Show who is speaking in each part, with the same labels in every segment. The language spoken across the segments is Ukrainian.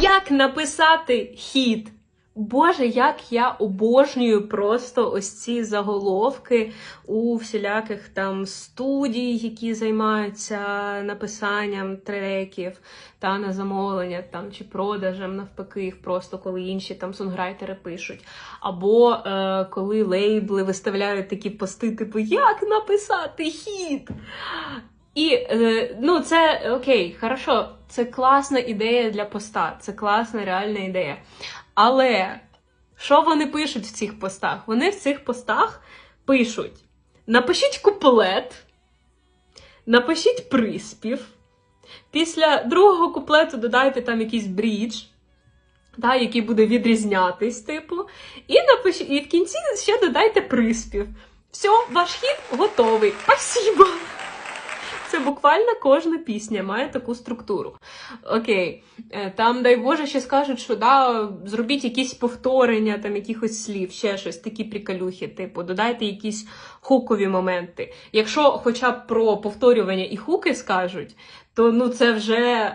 Speaker 1: Як написати хіт? Боже, як я обожнюю просто ось ці заголовки у всіляких там студій, які займаються написанням треків та на замовлення там чи продажем, навпаки, їх просто коли інші там сонграйтери пишуть. Або е, коли лейбли виставляють такі пости, типу Як написати хіт? І е, ну, це окей, хорошо, це класна ідея для поста, це класна реальна ідея. Але що вони пишуть в цих постах? Вони в цих постах пишуть: напишіть куплет, напишіть приспів. Після другого куплету додайте там якийсь брідж, да, який буде відрізнятись, типу. І, напишіть, і в кінці ще додайте приспів. Все, ваш хід готовий. Спасибо! Це буквально кожна пісня має таку структуру. Окей, Е, там, дай Боже, ще скажуть, що да, зробіть якісь повторення, там якихось слів, ще щось, такі приколюхи, типу, додайте якісь хукові моменти. Якщо хоча б про повторювання і хуки скажуть, то ну це вже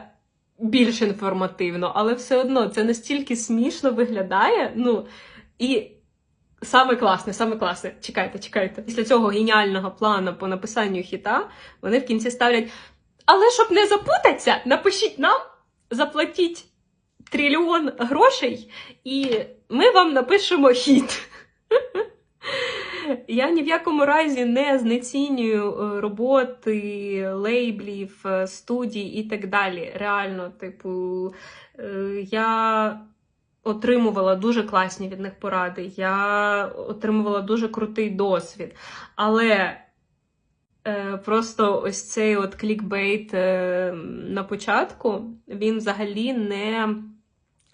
Speaker 1: більш інформативно, але все одно це настільки смішно виглядає. Ну і Саме класне, саме класне. Чекайте, чекайте. Після цього геніального плану по написанню хіта вони в кінці ставлять. Але щоб не запутатися, напишіть нам, заплатіть трильйон грошей, і ми вам напишемо хіт. Я ні в якому разі не знецінюю е, роботи лейблів, е, студій і так далі. Реально, типу, е, я отримувала дуже класні від них поради, я отримувала дуже крутий досвід. Але е, просто ось цей от клікбейт е, на початку, він взагалі не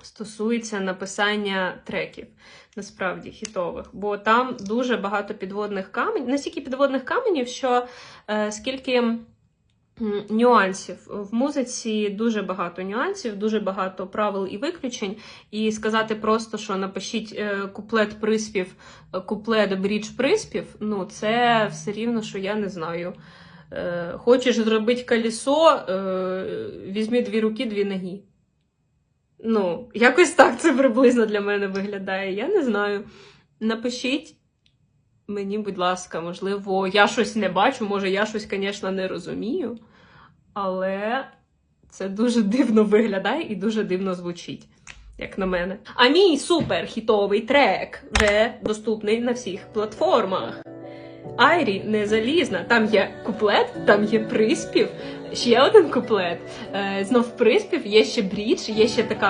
Speaker 1: стосується написання треків, насправді хітових. Бо там дуже багато підводних каменів, настільки підводних каменів, що е, скільки. Нюансів в музиці дуже багато нюансів, дуже багато правил і виключень. І сказати просто, що напишіть е, куплет приспів, е, куплет брідж приспів, ну це все рівно, що я не знаю. Е, Хочеш зробити колесо, е, візьми дві руки, дві ноги. Ну, якось так це приблизно для мене виглядає. Я не знаю. Напишіть мені, будь ласка, можливо, я щось не бачу, може, я щось, звісно, не розумію, але це дуже дивно виглядає і дуже дивно звучить, як на мене. А мій суперхітовий трек вже доступний на всіх платформах. Айрі не залізна. Там є куплет, там є приспів, ще один куплет. Е, знов приспів, є ще брідж, є ще така